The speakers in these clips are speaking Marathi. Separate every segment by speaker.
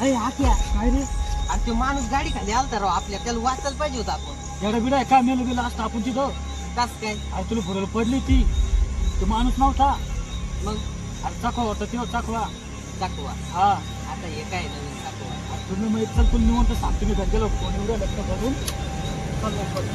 Speaker 1: अरे तो माणूस गाडी खाली आलता राव आपल्या त्याला वाचायला पाहिजे होता आपण.
Speaker 2: एवढा बिडा काय मेलं गेलं असतं आपण तिथं.
Speaker 1: कस काय?
Speaker 2: अरे तुला भरायला पडली ती. तो माणूस नव्हता.
Speaker 1: मग?
Speaker 2: अरे चाकवा होता तेव्हा चाकवा.
Speaker 1: दाखवा
Speaker 2: हा.
Speaker 1: आता हे काय नवीन दाखवा
Speaker 2: अरे तुम्ही माहीत चल तुला निवंत सांगतो मी घरच्याला फोन एवढं लग्न करून चल लवकर.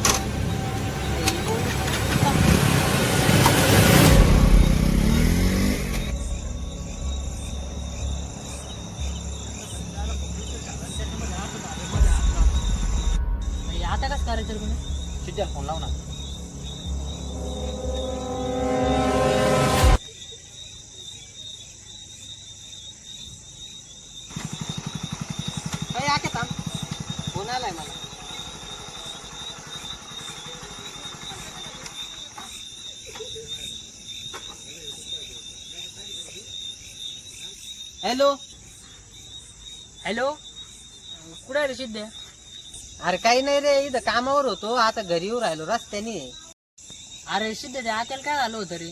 Speaker 1: आता कसं करायचं रे
Speaker 2: चिट्ट्या फोन लाव ना.
Speaker 1: काय आके थांब. फोन आलाय मला. हॅलो?
Speaker 3: हॅलो? कुठे आहे रे सिद्धे?
Speaker 1: अरे काही नाही रे इथं कामावर होतो. आता घरी येऊ राहिलो रस्त्याने
Speaker 3: अरे सिद्धे ते आत्याला काय झालं होतं रे?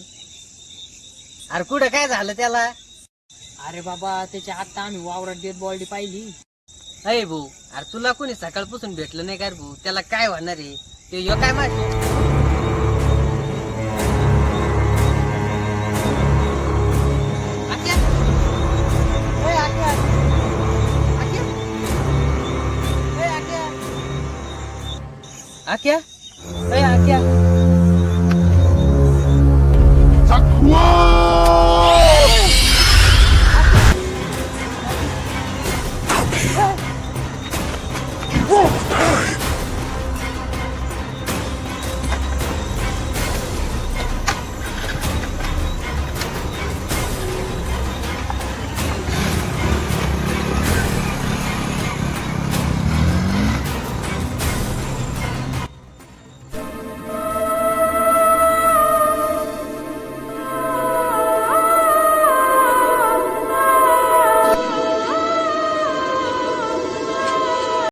Speaker 1: अरे कुठं काय झालं त्याला?
Speaker 3: अरे बाबा त्याच्या आता आम्ही वावरात डेड बॉडी पाहिली.
Speaker 1: अय भाऊ अरे तुला कोणी सकाळपासून भेटलं नाही का रे भाऊ? त्याला काय होणार आहे? ते ह्यो काय माहिती આ ક્યાં? આ ક્યાં?